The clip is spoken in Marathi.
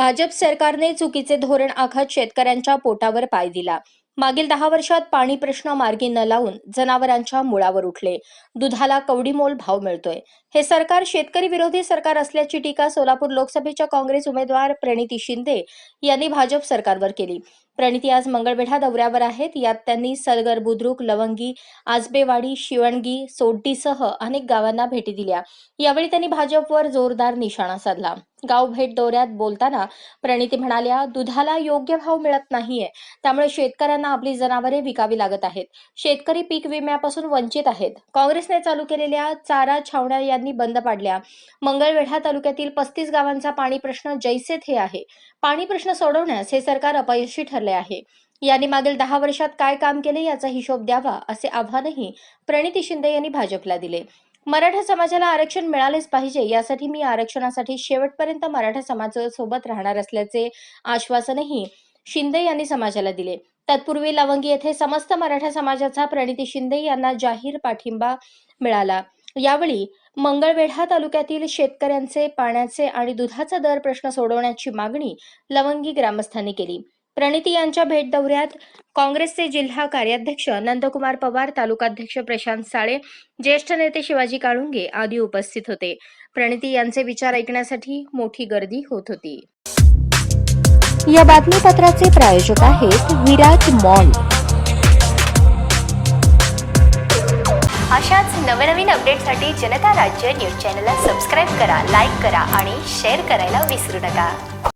भाजप सरकारने चुकीचे धोरण आखत शेतकऱ्यांच्या पोटावर पाय दिला. मागील दहा वर्षात पाणी प्रश्न मार्गी न लावून जनावरांच्या मुळावर उठले. दुधाला कवडीमोल भाव मिळतोय. हे सरकार शेतकरी विरोधी सरकार असल्याची टीका सोलापूर लोकसभेच्या काँग्रेस उमेदवार प्रणिती शिंदे यांनी भाजप सरकारवर केली. प्रणिती आज मंगळवेढा दौऱ्यावर आहेत. यात त्यांनी सलगर बुद्रुक लवंगी आजबेवाडी शिवणगी सोड्डीसह अनेक गावांना भेटी दिल्या. यावेळी त्यांनी भाजपवर जोरदार निशाणा साधला. गाव भेट दौऱ्यात बोलताना प्रणिती म्हणाल्या दुधाला योग्य भाव मिळत नाहीये. त्यामुळे शेतकऱ्यांना आपली जनावरे विकावी लागत आहेत. शेतकरी पीक विम्यापासून वंचित आहेत. काँग्रेसने चालू केलेल्या चारा छावण्या यांनी बंद पाडल्या. मंगळवेढा तालुक्यातील पस्तीस गावांचा पाणी प्रश्न जैसे थे आहे. पाणी प्रश्न सोडवण्यास हे सरकार अपयशी ठरले आहे. यांनी मागील दहा वर्षात काय काम केले याचा हिशोब द्यावा असे आव्हानही प्रणिती शिंदे यांनी भाजपला दिले. मराठा समाजाला आरक्षण मिळालेच पाहिजे यासाठी मी आरक्षणासाठी शेवटपर्यंत मराठा समाजासोबत राहणार असल्याचे आश्वासनही शिंदे यांनी समाजाला दिले. तत्पूर्वी लवंगी येथे समस्त मराठा समाजाचा प्रणिती शिंदे यांना जाहीर पाठिंबा मिळाला. यावेळी मंगळवेढा तालुक्यातील शेतकऱ्यांचे पाण्याचे आणि दुधाचा दर प्रश्न सोडवण्याची मागणी लवंगी ग्रामस्थांनी केली. प्रणिती यांच्या भेट दौऱ्यात काँग्रेसचे जिल्हा कार्याध्यक्ष नंदकुमार पवार तालुकाध्यक्ष प्रशांत साळे ज्येष्ठ नेते शिवाजी काळुंगे आदी उपस्थित होते. प्रणिती यांचे विचार ऐकण्यासाठी मोठी गर्दी होत होती. या बातमीपत्राचे प्रायोजक आहेत विराज मॉल अशाच नवनवीन अपडेटसाठी जनता राज्य न्यूज चॅनलला सबस्क्राईब करा लाईक करा आणि शेअर करायला विसरू नका.